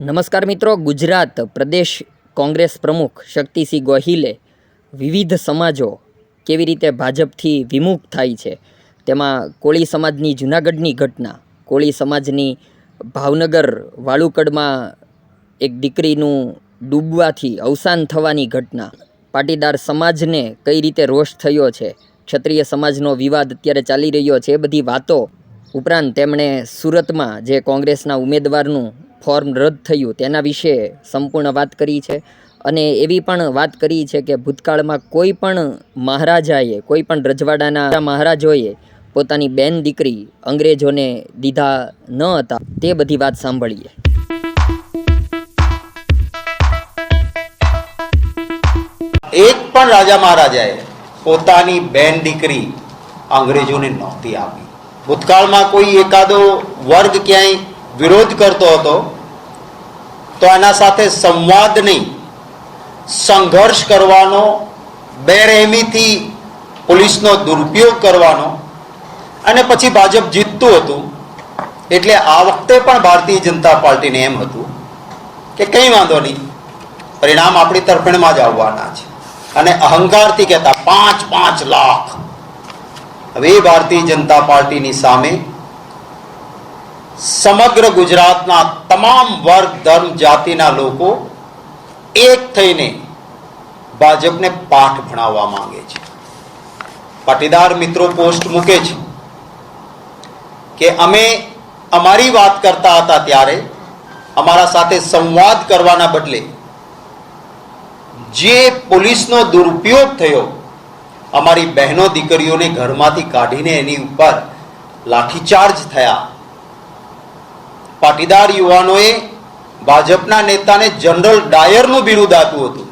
નમસ્કાર મિત્રો, ગુજરાત પ્રદેશ કોંગ્રેસ પ્રમુખ શક્તિસિંહ ગોહિલે વિવિધ સમાજો કેવી રીતે ભાજપથી વિમુખ થાય છે? તેમાં કોળી સમાજની જૂનાગઢની ઘટના, કોળી સમાજની ભાવનગર વાળુકડમાં એક દીકરીનું ડૂબવાથી અવસાન થવાની ઘટના. પાટીદાર સમાજને કઈ રીતે રોષ થયો છે? ક્ષત્રિય સમાજનો વિવાદ અત્યારે ચાલી રહ્યો છે, એ બધી વાતો ઉપરાંત તેમણે સુરતમાં જે કોંગ્રેસના ઉમેદવારનું ફોર્મ રદ થયું. તેના વિશે સંપૂર્ણ વાત કરી છે. અને એવી પણ વાત કરી છે કે ભૂતકાળમાં કોઈ પણ મહારાજાએ, કોઈ પણ રજવાડાના મહારાજોએ પોતાની બેન દીકરી અંગ્રેજોને દીધા ન હતા. તે બધી વાત સાંભળીએ. એક પણ રાજા મહારાજાએ પોતાની બેન દીકરી અંગ્રેજોને નહોતી આપી. ભૂતકાળમાં કોઈ એકાદો વર્ગ ક્યાંય વિરોધ કરતો હતો, તો એના સાથે સંવાદ નહીં. સંઘર્ષ કરવાનો, બેરહેમીથી પોલીસનો દુરુપયોગ કરવાનો અને પછી ભાજપ જીતતું હતું, એટલે આ વખતે પણ ભારતીય જનતા પાર્ટીને એમ હતું કે કંઈ વાંધો નહીં, પરિણામ આપણી તરફેણમાં જ આવવાના છે. અને અહંકારથી કહેતા પાંચ પાંચ લાખ. હવે ભારતીય જનતા પાર્ટીની સામે સમગ્ર ગુજરાતના તમામ વર્ગ, ધર્મ, જાતિના લોકો એક થઈને ભાજપને પાઠ ભણાવવા માંગે છે. પાટીદાર મિત્રો પોસ્ટ મૂકે છે કે અમે અમારી વાત કરતા હતા ત્યારે અમારા સાથે સંવાદ કરવાના બદલે જે પોલીસનો દુરુપયોગ થયો, અમારી બહેનો દીકરીઓને ઘરમાંથી કાઢીને એની ઉપર લાઠીચાર્જ થયા. પાટીદાર યુવાનોએ ભાજપના નેતાને જનરલ ડાયરનું બિરુદ આપ્યું હતું.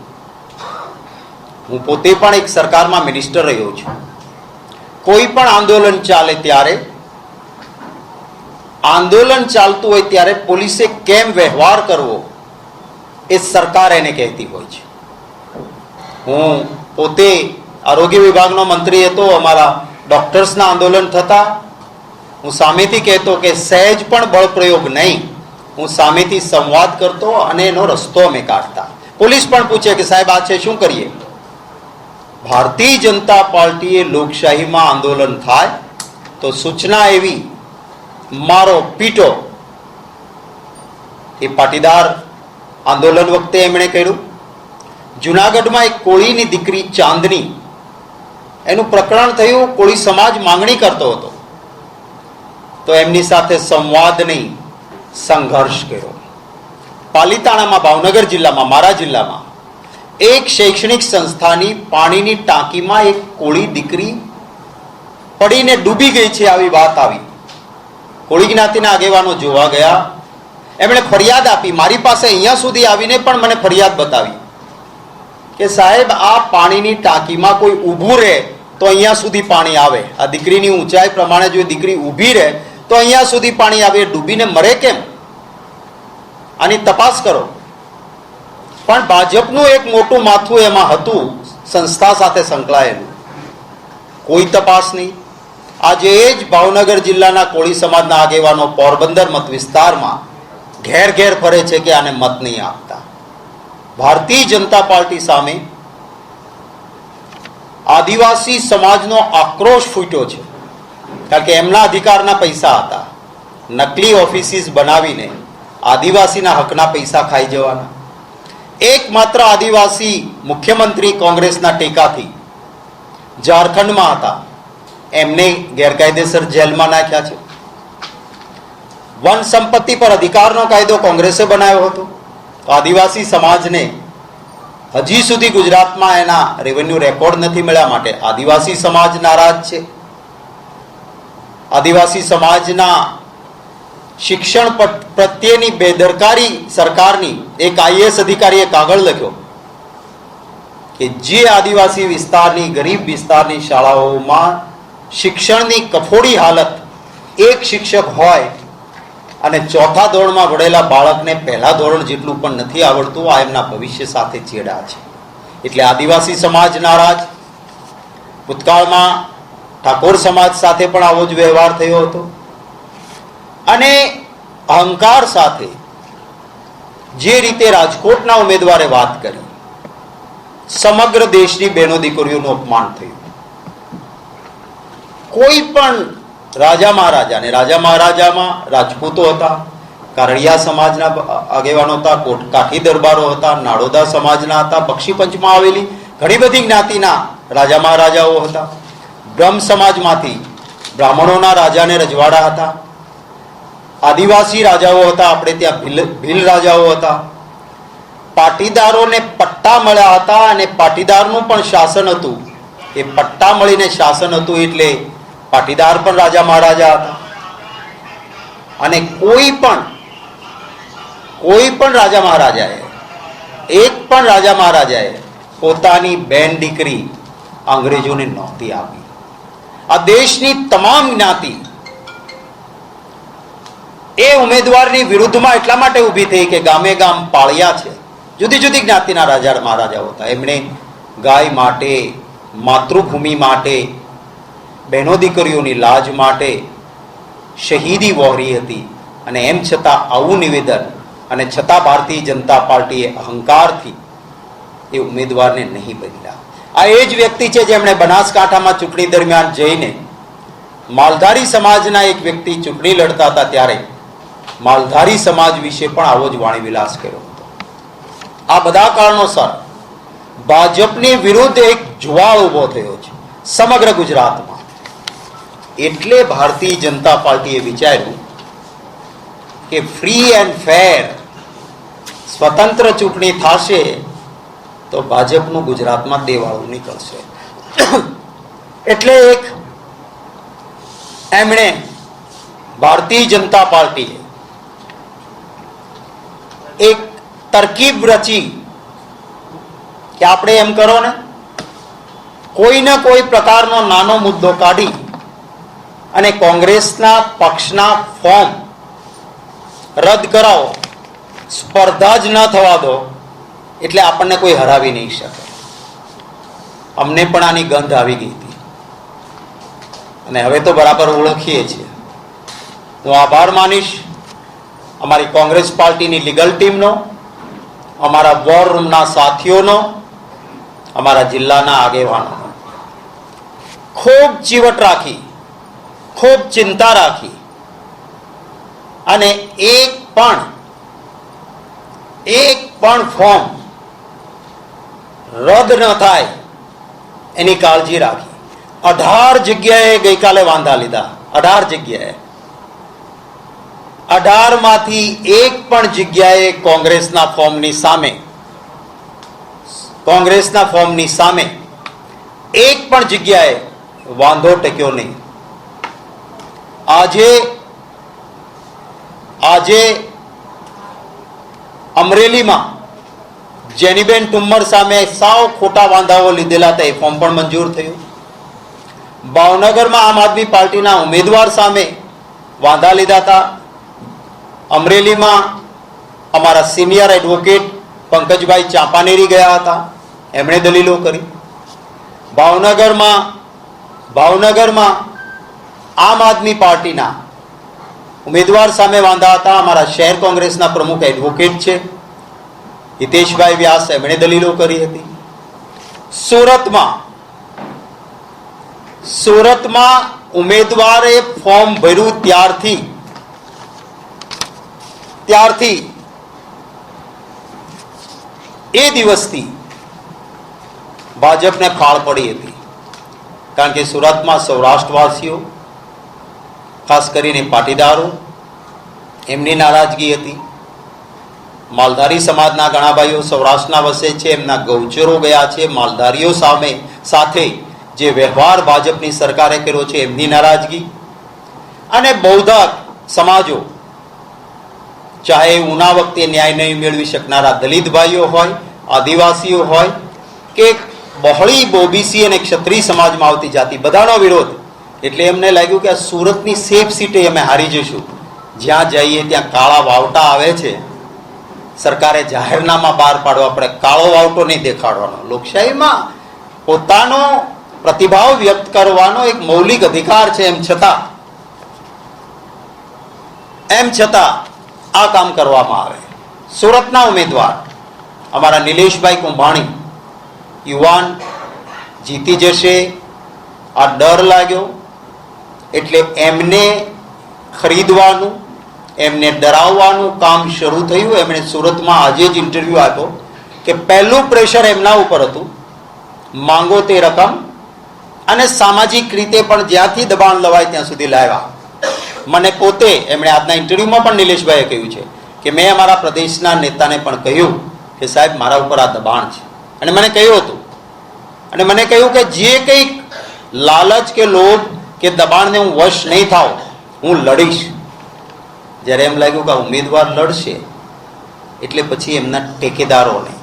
હું પોતે પણ એક સરકારમાં મિનિસ્ટર રહ્યો છું. કોઈ પણ આંદોલન ચાલે ત્યારે, આંદોલન ચાલતું હોય ત્યારે પોલીસે કેમ વ્યવહાર કરવો એ સરકાર એને કહેતી હોય છે. હું પોતે આરોગ્ય વિભાગનો મંત્રી હતો, અમારા ડોક્ટર્સના આંદોલન થતા હું સામેથી કહેતો કે સહેજ પણ બળ પ્રયોગ નહીં. હું સામેથી સંવાદ કરતો અને એનો રસ્તો અમે કાઢતા. પોલીસ પણ પૂછે કે સાહેબ, આ છે, શું કરીએ? ભારતીય જનતા પાર્ટીએ લોકશાહીમાં આંદોલન થાય તો સૂચના એવી, મારો પીટો. એ પાટીદાર આંદોલન વખતે એમણે કર્યું. જુનાગઢમાં એક કોળીની દીકરી ચાંદની, એનું પ્રકરણ થયું, કોળી સમાજ માંગણી કરતો હતો. તો એમની સાથે સંવાદ નહીં, સંઘર્ષ કર્યો. પાલિતાણામાં, ભાવનગર જિલ્લામાં, મારા જિલ્લામાં એક શૈક્ષણિક સંસ્થાની પાણીની ટાંકીમાં એક કોળી દીકરી પડીને ડૂબી ગઈ છે આવી વાત આવી. કોળી જ્ઞાતિના આગેવાનો જોવા ગયા. એમણે ફરિયાદ આપી. મારી પાસે અહીંયા સુધી આવીને પણ મને ફરિયાદ બતાવી કે સાહેબ, આ પાણીની ટાંકીમાં કોઈ ઊભું રહે તો અહીંયા સુધી પાણી આવે. આ દીકરીની ઊંચાઈ પ્રમાણે જો દીકરી ઊભી રહે તો અહીંયા સુધી પાણી આવે, ડૂબીને મરે કેમ? આની તપાસ કરો. પણ ભાજપનું એક મોટું માથું એમાં હતું, સંસ્થા સાથે સંકળાયેલું. કોઈ તપાસ નહીં. આજે એ જ ભાવનગર જિલ્લાના કોળી સમાજના આગેવાનો પોરબંદર મત વિસ્તારમાં ઘેર ઘેર ફરે છે કે આને મત નહીં આપતા. ભારતીય જનતા પાર્ટી સામે આદિવાસી સમાજનો આક્રોશ ફૂટ્યો છે. કારણ કે એમના અધિકારના પૈસા હતા. નકલી ઓફિસીસ બનાવીને આદિવાસીના હકના પૈસા ખાઈ જવાના. એકમાત્ર આદિવાસી મુખ્યમંત્રી કોંગ્રેસના ટેકાથી ઝારખંડમાં હતા. એમને ગેરકાયદેસર જેલમાં નાખ્યા છે. વન સંપત્તિ પર અધિકારનો કાયદો કોંગ્રેસે બનાવ્યો હતો. આદિવાસી સમાજને હજી સુધી ગુજરાતમાં એના રેવન્યુ રેકોર્ડ નથી મળ્યા માટે આદિવાસી સમાજ નારાજ છે. આદિવાસી સમાજના શિક્ષણ પ્રત્યેની બેદરકારી સરકારની એક આઈએસ અધિકારીએ કાગળ લખ્યો કે જે આદિવાસી વિસ્તારની, ગરીબ વિસ્તારની શાળાઓમાં શિક્ષણની કફોડી હાલત એક શિક્ષક હોય અને ચોથા ધોરણમાં ભણેલા બાળકને પહેલા ધોરણ જેટલું પણ નથી આવડતું, આ એમના ભવિષ્ય સાથે ચેડા છે. એટલે આદિવાસી સમાજ નારાજ. ભૂતકાળમાં ઠાકોર સમાજ સાથે પણ આવો જ વ્યવહાર થયો હતો. અને અહંકાર સાથે જે રીતે રાજકોટના ઉમેદવારે વાત કરી, સમગ્ર દેશની બહેનો દીકરીઓનું અપમાન થયું. કોઈ પણ રાજા મહારાજાને, રાજા મહારાજામાં રાજપૂતો હતા કારડિયા સમાજના આગેવાનો હતા, કોટ કાઠી દરબારો હતા, નાડોદા સમાજના હતા બક્ષીપંચમાં આવેલી ઘણી બધી જ્ઞાતિના રાજા મહારાજાઓ હતા. બ્રહ્મ સમાજમાંથી બ્રાહ્મણોના રાજાને રજવાડા હતા. આદિવાસી રાજાઓ હતા, આપણે ત્યાં ભીલ ભીલ રાજાઓ હતા. પાટીદારોને પટ્ટા મળ્યા હતા અને પાટીદારનું પણ શાસન હતું. એ પટ્ટા મળીને શાસન હતું એટલે પાટીદાર પણ રાજા મહારાજા હતા. અને કોઈ પણ કોઈ પણ રાજા મહારાજાએ, એક પણ રાજા મહારાજાએ પોતાની બેન દીકરી અંગ્રેજોને નહોતી આપી. આ દેશની તમામ જ્ઞાતિ એ ઉમેદવારની વિરુદ્ધમાં એટલા માટે ઊભી થઈ કે ગામે ગામ પાળ્યા છે. જુદી જુદી જ્ઞાતિના રાજા મહારાજાઓ હતા. એમણે ગાય માટે, માતૃભૂમિ માટે, બહેનો દીકરીઓની લાજ માટે શહીદી વહોરી હતી. અને એમ છતાં આવું નિવેદન અને છતાં ભારતીય જનતા પાર્ટીએ અહંકારથી એ ઉમેદવારને નહીં બદલ્યા. આ એ જ વ્યક્તિ છે જેમણે બનાસકાંઠામાં ચૂંટણી દરમિયાન જઈને માલધારી સમાજના એક વ્યક્તિ ચૂંટણી લડતા હતા ત્યારે માલધારી સમાજ વિશે પણ આવો જ વાણી વિલાસ કર્યો હતો. આ બધા કારણોસર ભાજપની વિરુદ્ધ એક જુવાળ ઊભો થયો છે સમગ્ર ગુજરાતમાં. એટલે ભારતીય જનતા પાર્ટીએ વિચાર્યું કે ફ્રી એન્ડ ફેર સ્વતંત્ર ચૂંટણી થશે તો ભાજપનું ગુજરાતમાં દેવાળું નીકળશે. એટલે એક એમણે ભારતીય જનતા પાર્ટીએ એક તરકીબ રચી કે આપણે એમ કરો ને, કોઈને કોઈ પ્રકારનો નાનો મુદ્દો કાઢી અને કોંગ્રેસના પક્ષના ફોર્મ રદ કરાવો, સ્પર્ધા જ ન થવા દો એટલે આપણને કોઈ હરાવી નહીં શકે. અમને પણ આની ગંધ આવી ગઈ હતી. અને હવે તો બરાબર ઓળખીએ છીએ. હું આભાર માનીશ. અમારી કોંગ્રેસ પાર્ટીની લીગલ ટીમનો, અમારા વોર રૂમના સાથીઓનો, અમારા જિલ્લાના આગેવાનોનો. ખૂબ ચીવટ રાખી, ખૂબ ચિંતા રાખી. અને એક પણ એક પણ ફોર્મ રદ ન થાય. એની કાળજી રાખી. અઢાર જગ્યાએ ગઈકાલે વાંધા લીધા. અઢાર જગ્યાએ. અઢારમાંથી એક પણ જગ્યાએ કોંગ્રેસના ફોર્મની સામે. કોંગ્રેસના ફોર્મની સામે. એક પણ જગ્યાએ વાંધો ટક્યો નહીં. આજે આજે અમરેલીમાં જેનીબેન ટુમ્મર સામે સાવ ખોટા વાંધાઓ લીધેલા હતા. એ ફોર્મ પણ મંજૂર થયું. ભાવનગરમાં આમ આદમી પાર્ટીના ઉમેદવાર સામે વાંધા લીધા હતા. અમરેલીમાં અમારા સિનિયર એડવોકેટ પંકજભાઈ ચાંપાનેરી ગયા હતા. એમણે દલીલો કરી. ભાવનગરમાં ભાવનગરમાં આમ આદમી પાર્ટીના ઉમેદવાર સામે વાંધા હતા. અમારા શહેર કોંગ્રેસના પ્રમુખ એડવોકેટ છે. હિતેશભાઈ વ્યાસ એમણે દલીલો કરી હતી. સુરતમાં સુરતમાં ઉમેદવારે ફોર્મ ભર્યું ત્યારથી. ત્યારથી. એ દિવસથી ભાજપને ફાળ પડી હતી. કારણ કે સુરતમાં સૌરાષ્ટ્રવાસીઓ, ખાસ કરીને પાટીદારો, એમની નારાજગી હતી. માલધારી સમાજના ઘણા ભાઈઓ સૌરાષ્ટ્રના વસે છે, એમના ગૌચરો ગયા છે. માલધારીઓ સામે, સાથે જે વ્યવહાર ભાજપની સરકારે કર્યો છે, એમની નારાજગી. અને બૌદ્ધ સમાજો, ચાહે ઉના વખતે ન્યાય નહીં મેળવી શકનારા દલિત ભાઈઓ હોય, આદિવાસીઓ હોય, કે બહોળી ઓબીસી અને ક્ષત્રિય સમાજમાં આવતી જાતિ, બધાનો વિરોધ. એટલે એમને લાગ્યું કે આ સુરતની સેફ સીટે અમે હારી જઈશું. જ્યાં જઈએ ત્યાં કાળા વાવટા આવે છે. સરકારે જાહેરનામા બહાર પડે કાળો વાવટો નહીં દેખાડવાનો. લોકશાહીમાં પોતાનો પ્રતિભાવ વ્યક્ત કરવાનો એક મૌલિક અધિકાર છે એમ છતાં એમ છતાં આ કામ કરવામાં આવે. સુરતના ઉમેદવાર અમારા નિલેશભાઈ કુંભાણી, યુવાન, જીતી જશે, આ ડર લાગ્યો, એટલે એમને ખરીદવાનું એમને ડરાવવાનું કામ શરૂ થયું. એમણે સુરતમાં આજે જ ઇન્ટરવ્યૂ આપ્યો કે પહેલું પ્રેશર એમના ઉપર હતું. માંગો તે રકમ અને સામાજિક રીતે પણ જ્યાંથી દબાણ લવાય ત્યાં સુધી લાવ્યા. મને પોતે, એમણે આજના ઇન્ટરવ્યૂમાં પણ નિલેશભાઈએ કહ્યું છે કે મેં અમારા પ્રદેશના નેતાને પણ કહ્યું કે સાહેબ, મારા ઉપર આ દબાણ છે. અને મને કહ્યું હતું. અને મને કહ્યું કે જે કંઈક લાલચ કે લોભ કે દબાણને હું વશ નહીં થાવ હું લડીશ. જ્યારે એમ લાગ્યું કે ઉમેદવાર લડશે, એટલે પછી એમના ટેકેદારોને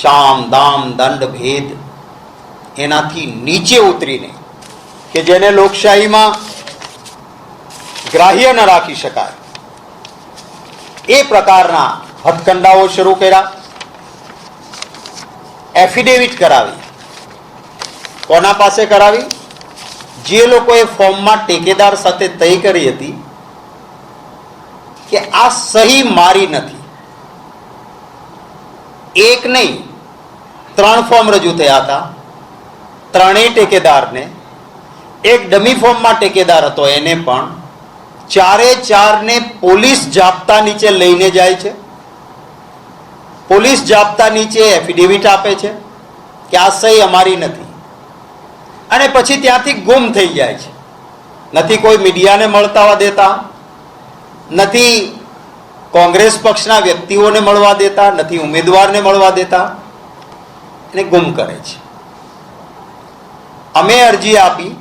શામ, દામ, દંડ, ભેદ એનાથી નીચે ઉતરીને કે જેને લોકશાહીમાં ગ્રાહ્ય ન રાખી શકાય, એ પ્રકારના હથકંડાઓ શરૂ કર્યા, એફિડેવિટ કરાવી. કોના પાસે કરાવી? જે લોકોએ ફોર્મમાં ટેકેદાર સાથે તય કરી હતી કે આ સહી મારી નથી. એક નહીં, ત્રણ ફોર્મ રજૂ થયા હતા. ત્રણેય ટેકેદારને, એક ડમી ફોર્મમાં ટેકેદાર હતો એને પણ. ચારે ચારને પોલીસ જાપ્તા નીચે લઈને જાય છે. પોલીસ જાપ્તા નીચે એફિડેવિટ આપે છે કે આ સહી અમારી નથી. અને પછી ત્યાંથી ગુમ થઈ જાય છે. નથી કોઈ મીડિયાને મળતા દેતા. નથી. કોંગ્રેસ પક્ષના વ્યક્તિઓને મળવા દેતા, નથી ઉમેદવારને મળવા દેતા. એને ગુમ કરે છે. અમે અરજી આપી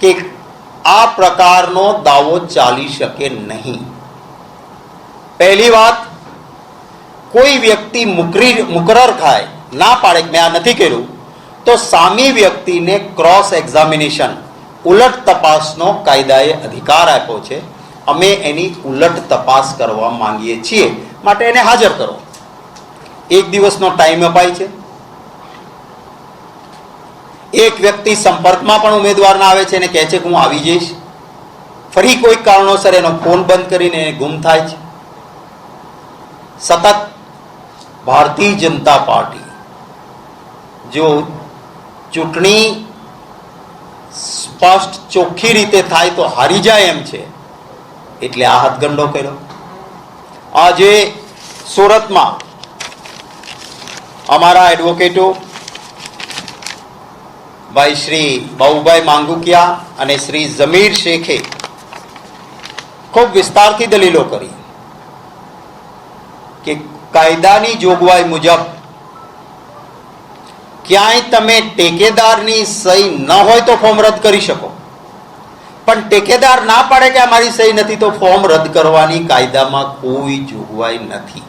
કે આ પ્રકારનો દાવો ચાલી શકે નહીં. પહેલી વાત, કોઈ વ્યક્તિ મુકરી, મુકરર થાય, ના પાડે, મેં આ નથી કર્યું, તો સામી વ્યક્તિને ક્રોસ એક્ઝામિનેશન ઉલટ તપાસનો કાયદાએ અધિકાર આપ્યો છે. અમે એની ઉલટ તપાસ કરવા માંગીએ છીએ. માટે એને હાજર કરો. એક દિવસનો ટાઈમ અપાય છે. એક વ્યક્તિ સંપર્કમાં પણ ઉમેદવારના આવે છે અને કહે છે કે હું આવી જઈશ. ફરી કોઈક કારણોસર એનો ફોન બંધ કરીને એ ગુમ થાય છે. સતત ભારતીય જનતા પાર્ટી જો ચૂંટણી સ્પષ્ટ ચોખ્ખી રીતે થાય તો હારી જાય એમ છે. એટલે આ હાથગંડો કર્યો. આજે સુરતમાં અમારા એડવોકેટો ભાઈ શ્રી બાબુભાઈ માંગુકિયા અને શ્રી જમીર શેખે ખૂબ વિસ્તારથી દલીલો કરી કે કાયદાની જોગવાઈ મુજબ ક્યાંય તમે ટેકેદારની સહી ન હોય તો ફોર્મ રદ કરી શકો. પણ ટેકેદાર ના પાડે કે અમારી સહી નથી, તો ફોર્મ રદ કરવાની કાયદામાં કોઈ જોગવાઈ નથી.